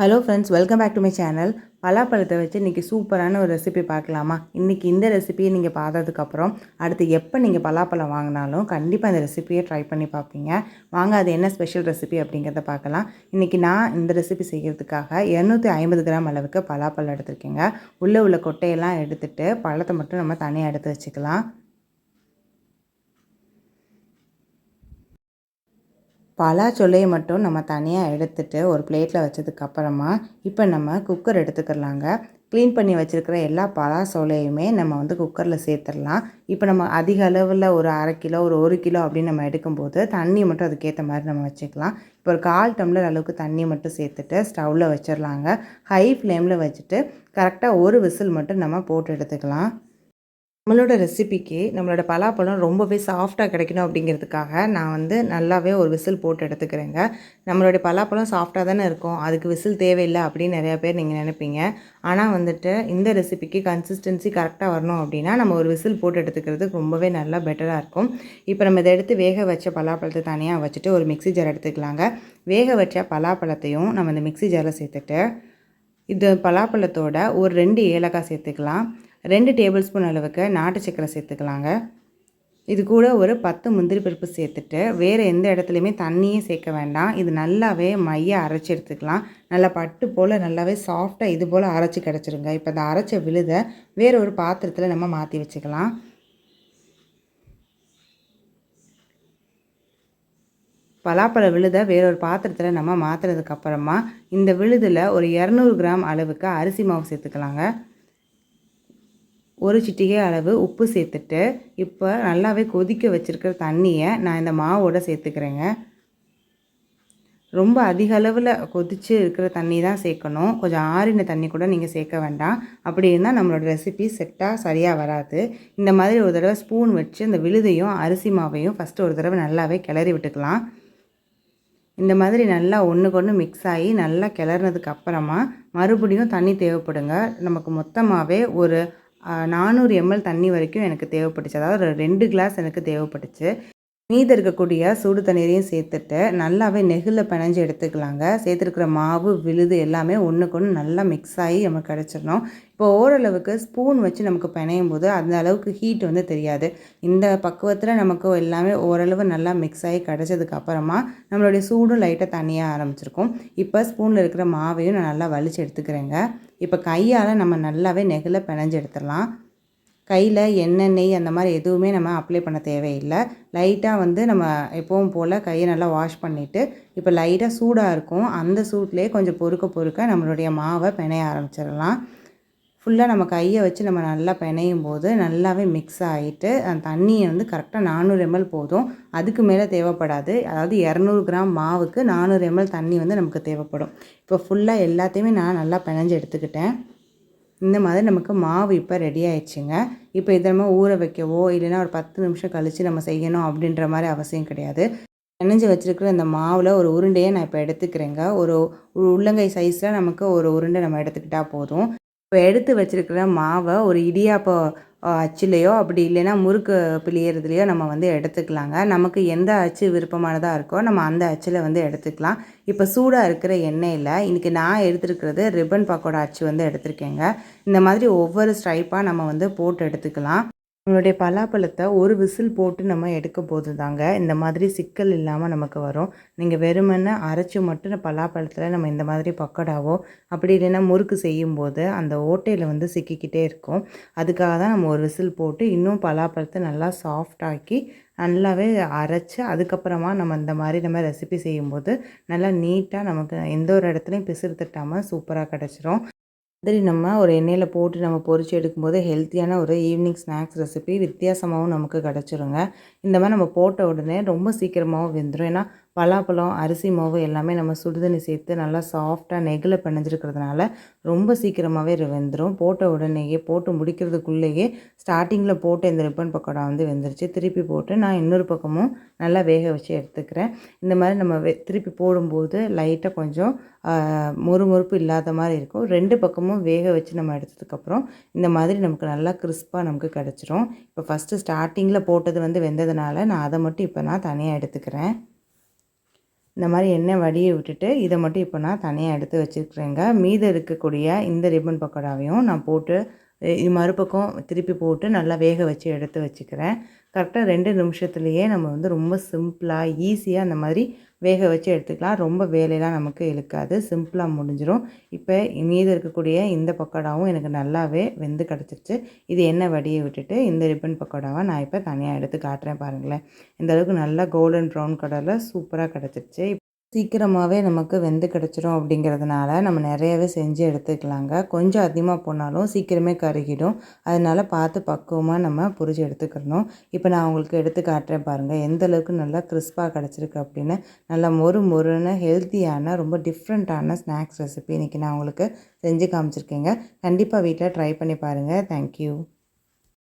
Hello friends welcome back to my channel பலாப்பழத்தை வச்சு இன்றைக்கி சூப்பரான ஒரு ரெசிபி பார்க்கலாமா? இன்றைக்கி இந்த ரெசிபியை நீங்கள் பார்த்ததுக்கப்புறம் அடுத்து எப்போ நீங்கள் பலாப்பழம் வாங்கினாலும் கண்டிப்பாக இந்த ரெசிபியை ட்ரை பண்ணி பார்ப்பீங்க. வாங்க அது என்ன ஸ்பெஷல் ரெசிபி அப்படிங்கிறத பார்க்கலாம். இன்றைக்கி நான் இந்த ரெசிபி செய்கிறதுக்காக இரநூத்தி ஐம்பது கிராம் அளவுக்கு பலாப்பழம் எடுத்திருக்கேங்க. உள்ளே உள்ள கொட்டையெல்லாம் எடுத்துகிட்டு பழத்தை மட்டும் நம்ம தனியாக எடுத்து வச்சுக்கலாம். பலாச்சொல்லையை மட்டும் நம்ம தனியாக எடுத்துட்டு ஒரு பிளேட்டில் வச்சதுக்கப்புறமா இப்போ நம்ம குக்கர் எடுத்துக்கிறலாங்க. க்ளீன் பண்ணி வச்சுருக்கிற எல்லா பலாசோலையுமே நம்ம வந்து குக்கரில் சேர்த்துடலாம். இப்போ நம்ம அதிக அளவில் ஒரு அரை கிலோ ஒரு ஒரு கிலோ அப்படின்னு நம்ம எடுக்கும்போது தண்ணி மட்டும் அதுக்கேற்ற மாதிரி நம்ம வச்சுக்கலாம். இப்போ ஒரு கால் டம்ளர் அளவுக்கு தண்ணி மட்டும் சேர்த்துட்டு ஸ்டவ்வில் வச்சிடலாங்க. ஹை ஃப்ளேமில் வச்சுட்டு கரெக்டாக ஒரு விசில் மட்டும் நம்ம போட்டு எடுத்துக்கலாம். நம்மளோட ரெசிபிக்கு நம்மளோட பலாப்பழம் ரொம்பவே சாஃப்டாக கிடைக்கணும் அப்படிங்கிறதுக்காக நான் வந்து நல்லாவே ஒரு விசில் போட்டு எடுத்துக்கிறேங்க. நம்மளுடைய பலாப்பழம் சாஃப்டாக தானே இருக்கும். அதுக்கு விசில் தேவையில்லை அப்படின்னு நிறையா பேர் நீங்கள் நினைப்பீங்க. ஆனால் வந்துட்டு இந்த ரெசிபிக்கு கன்சிஸ்டன்சி கரெக்டாக வரணும் அப்படின்னா நம்ம ஒரு விசில் போட்டு எடுத்துக்கிறது ரொம்பவே நல்லா பெட்டராக இருக்கும். இப்போ நம்ம இதை எடுத்து வேக வச்ச பலாப்பழத்தை தனியாக வச்சுட்டு ஒரு மிக்சி ஜார் எடுத்துக்கலாங்க. வேக வச்ச பலாப்பழத்தையும் நம்ம இந்த மிக்சி ஜாரில் சேர்த்துட்டு இது பலாப்பழத்தோட ஒரு ரெண்டு ஏலக்காய் சேர்த்துக்கலாம். ரெண்டு டேபிள் ஸ்பூன் அளவுக்கு நாட்டு சக்கரை சேர்த்துக்கலாங்க. இது கூட ஒரு பத்து முந்திரி பருப்பு சேர்த்துட்டு வேறு எந்த இடத்துலையுமே தண்ணியே சேர்க்க வேண்டாம். இது நல்லாவே மைய அரைச்சி எடுத்துக்கலாம். நல்லா பட்டு போல் நல்லாவே சாஃப்டாக இது போல் அரைச்சி கிடச்சிருங்க. இப்போ இந்த அரைச்ச விழுத வேறு ஒரு பாத்திரத்தில் நம்ம மாற்றி வச்சுக்கலாம். பலாப்பழ விழுதை வேறொரு பாத்திரத்தில் நம்ம மாற்றுறதுக்கப்புறமா இந்த விழுதில் ஒரு இரநூறு கிராம் அளவுக்கு அரிசி மாவு சேர்த்துக்கலாங்க. ஒரு சிட்டிகை அளவு உப்பு சேர்த்துட்டு இப்போ நல்லாவே கொதிக்க வச்சுருக்கிற தண்ணியை நான் இந்த மாவோடு சேர்த்துக்கிறேங்க. ரொம்ப அதிக அளவில் கொதித்து இருக்கிற தண்ணி தான் சேர்க்கணும். கொஞ்சம் ஆறின தண்ணி கூட நீங்கள் சேர்க்க வேண்டாம். அப்படி இருந்தால் நம்மளோட ரெசிபி செட்டாக சரியாக வராது. இந்த மாதிரி ஒரு தடவை ஸ்பூன் வச்சு இந்த விழுதையும் அரிசி மாவையும் ஃபஸ்ட்டு ஒரு தடவை நல்லாவே கிளறி விட்டுக்கலாம். இந்த மாதிரி நல்லா ஒன்றுக்கு ஒன்று மிக்ஸ் ஆகி நல்லா கிளறினதுக்கு அப்புறமா மறுபடியும் தண்ணி தேவைப்படுங்க. நமக்கு மொத்தமாகவே ஒரு நானூறு எம்எல் தண்ணி வரைக்கும் எனக்கு தேவைப்பட்டுச்சு. அதாவது ரெண்டு கிளாஸ் எனக்கு தேவைப்பட்டுச்சு. மீதி இருக்கக்கூடிய சூடு தண்ணீரையும் சேர்த்துட்டு நல்லாவே நெகில் பிணைஞ்சு எடுத்துக்கலாங்க. சேர்த்துருக்கிற மாவு விழுது எல்லாமே ஒன்றுக்கு ஒன்று நல்லா மிக்ஸ் ஆகி நமக்கு கிடச்சிடணும். இப்போ ஓரளவுக்கு ஸ்பூன் வச்சு நமக்கு பிணையும் போது அந்த அளவுக்கு ஹீட் வந்து தெரியாது. இந்த பக்குவத்தில் நமக்கு எல்லாமே ஓரளவு நல்லா மிக்ஸ் ஆகி கிடச்சதுக்கு அப்புறமா நம்மளுடைய சூடும் லைட்டாக தனியாக ஆரம்பிச்சிருக்கும். இப்போ ஸ்பூனில் இருக்கிற மாவையும் நான் நல்லா வலிச்சு எடுத்துக்கிறேங்க. இப்போ கையால் நம்ம நல்லாவே நெகில் பிணைஞ்சு எடுத்துடலாம். கையில் எண்ணெய் நெய் அந்த மாதிரி எதுவுமே நம்ம அப்ளை பண்ண தேவையில்லை. லைட்டாக வந்து நம்ம எப்பவும் போல் கையை நல்லா வாஷ் பண்ணிவிட்டு இப்போ லைட்டாக சூடாக இருக்கும். அந்த சூட்லேயே கொஞ்சம் பொறுக்க பொறுக்க நம்மளுடைய மாவை பிணைய ஆரம்பிச்சிடலாம். ஃபுல்லாக நம்ம கையை வச்சு நம்ம நல்லா பிணையும் போது நல்லாவே மிக்ஸ் ஆகிட்டு அந்த தண்ணியை வந்து கரெக்டாக நானூறு எம்எல் போதும். அதுக்கு மேலே தேவைப்படாது. அதாவது இரநூறு கிராம் மாவுக்கு நானூறு எம்எல் தண்ணி வந்து நமக்கு தேவைப்படும். இப்போ ஃபுல்லாக எல்லாத்தையுமே நான் நல்லா பிணைஞ்சு எடுத்துக்கிட்டேன். இந்த மாதிரி நமக்கு மாவு இப்போ ரெடி ஆயிடுச்சுங்க. இப்போ இதை நம்ம ஊற வைக்கவோ இல்லைன்னா ஒரு பத்து நிமிஷம் கழித்து நம்ம செய்யணும் அப்படின்ற மாதிரி அவசியம் கிடையாது. பிணைஞ்சு வச்சுருக்கிற இந்த மாவில் ஒரு உருண்டையை நான் இப்போ எடுத்துக்கிறேங்க. ஒரு உள்ளங்கை சைஸில் நமக்கு ஒரு உருண்டை நம்ம எடுத்துக்கிட்டால் போதும். இப்போ எடுத்து வச்சுருக்கிற மாவை ஒரு இடியாப்போ அச்சுலேயோ அப்படி இல்லைன்னா முறுக்கு பிழியறதுலையோ நம்ம வந்து எடுத்துக்கலாங்க. நமக்கு எந்த அச்சு விருப்பமானதாக இருக்கோ நம்ம அந்த அச்சில் வந்து எடுத்துக்கலாம். இப்போ சூடாக இருக்கிற எண்ணெயில் இன்றைக்கி நான் எடுத்துருக்கிறது ரிப்பன் பக்கோடா அச்சு வந்து எடுத்திருக்கேங்க. இந்த மாதிரி ஒவ்வொரு ஸ்ட்ரைப்பாக நம்ம வந்து போட்டு எடுத்துக்கலாம். நம்மளுடைய பலாப்பழத்தை ஒரு விசில் போட்டு நம்ம எடுக்க போது தாங்க இந்த மாதிரி சிக்கல் இல்லாமல் நமக்கு வரும். நீங்கள் வெறுமனை அரைச்சி மட்டும் பலாப்பழத்தில் நம்ம இந்த மாதிரி பக்கோடாவோ அப்படி இல்லைன்னா முறுக்கு செய்யும்போது அந்த ஓட்டையில் வந்து சிக்கிக்கிட்டே இருக்கும். அதுக்காக தான் நம்ம ஒரு விசில் போட்டு இன்னும் பலாப்பழத்தை நல்லா சாஃப்டாக்கி நல்லாவே அரைச்சி அதுக்கப்புறமா நம்ம இந்த மாதிரி நம்ம ரெசிபி செய்யும்போது நல்லா நீட்டாக நமக்கு எந்த ஒரு இடத்துலையும் பிசுறு தட்டாமல் சூப்பராக கிடச்சிரும். மாதிரி நம்ம ஒரு எண்ணெயில் போட்டு நம்ம பொறிச்சு எடுக்கும்போது ஹெல்த்தியான ஒரு ஈவினிங் ஸ்நாக்ஸ் ரெசிபி வித்தியாசமாகவும் நமக்கு கிடச்சிருங்க. இந்த மாதிரி நம்ம போட்ட உடனே ரொம்ப சீக்கிரமாகவும் வெந்துடும் ஏன்னா பலாப்பழம் அரிசி மாவு எல்லாமே நம்ம சுடுதண்ணி சேர்த்து நல்லா சாஃப்டாக நெகில் பிணைஞ்சிருக்கிறதுனால ரொம்ப சீக்கிரமாகவே வெந்துடும் போட்ட உடனேயே போட்டு முடிக்கிறதுக்குள்ளேயே ஸ்டார்டிங்கில் போட்டு இந்த ரிப்பன் பக்கோடா வந்து வெந்துருச்சு. திருப்பி போட்டு நான் இன்னொரு பக்கமும் நல்லா வேக வச்சு எடுத்துக்கிறேன். இந்த மாதிரி நம்ம வெ திருப்பி போடும்போது லைட்டாக கொஞ்சம் மொறுமொறுப்பு இல்லாத மாதிரி இருக்கும். ரெண்டு பக்கமும் வேக வச்சு நம்ம எடுத்ததுக்கப்புறம் இந்த மாதிரி நமக்கு நல்லா கிறிஸ்பாக நமக்கு கிடச்சிரும். இப்போ ஃபஸ்ட்டு ஸ்டார்டிங்கில் போட்டது வந்து வெந்ததுனால நான் அதை மட்டும் இப்போ நான் தனியாக எடுத்துக்கிறேன். இந்த மாதிரி எண்ணெய் வடியை விட்டுட்டு இதை மட்டும் இப்போ நான் தனியாக எடுத்து வச்சுருக்குறேங்க. மீதம் இருக்கக்கூடிய இந்த ரிப்பன் பக்கோடாவையும் நான் போட்டு மறுபக்கம் திருப்பி போட்டு நல்லா வேக வச்சு எடுத்து வச்சுக்கிறேன். கரெக்டாக ரெண்டு நிமிஷத்துலேயே நம்ம வந்து ரொம்ப சிம்பிளாக ஈஸியாக அந்த மாதிரி வேக வச்சு எடுத்துக்கலாம். ரொம்ப வேலையெல்லாம் நமக்கு இழுக்காது. சிம்பிளாக முடிஞ்சிடும் இப்போ மீது இருக்கக்கூடிய இந்த பக்கோடாவும் எனக்கு நல்லாவே வெந்து கிடச்சிருச்சு. இது எண்ணெய் வடியை விட்டுட்டு இந்த ரிப்பன் பக்கோடாவை நான் இப்போ தனியாக எடுத்து காட்டுறேன் பாருங்களேன். இந்த அளவுக்கு நல்லா கோல்டன் ப்ரௌன் கலரில் சூப்பராக கிடச்சிருச்சு. சீக்கிரமாகவே நமக்கு வெந்து கிடச்சிரும் அப்படிங்கிறதுனால நம்ம நிறையவே செஞ்சு எடுத்துக்கலாங்க. கொஞ்சம் அதிகமாக போனாலும் சீக்கிரமே கருகிடும். அதனால் பார்த்து பக்குவமாக நம்ம புரிஞ்சு எடுத்துக்கிறணும் இப்போ நான் உங்களுக்கு எடுத்து காட்டுறேன் பாருங்கள் எந்த அளவுக்கு நல்லா கிறிஸ்பாக கிடச்சிருக்கு அப்படின்னு. நல்லா மொறு மொறுன்னு ஹெல்த்தியான ரொம்ப டிஃப்ரெண்ட்டான ஸ்நாக்ஸ் ரெசிபி இன்றைக்கி நான் உங்களுக்கு செஞ்சு காமிச்சிருக்கேங்க. கண்டிப்பாக வீட்டில் ட்ரை பண்ணி பாருங்கள் தேங்க்யூ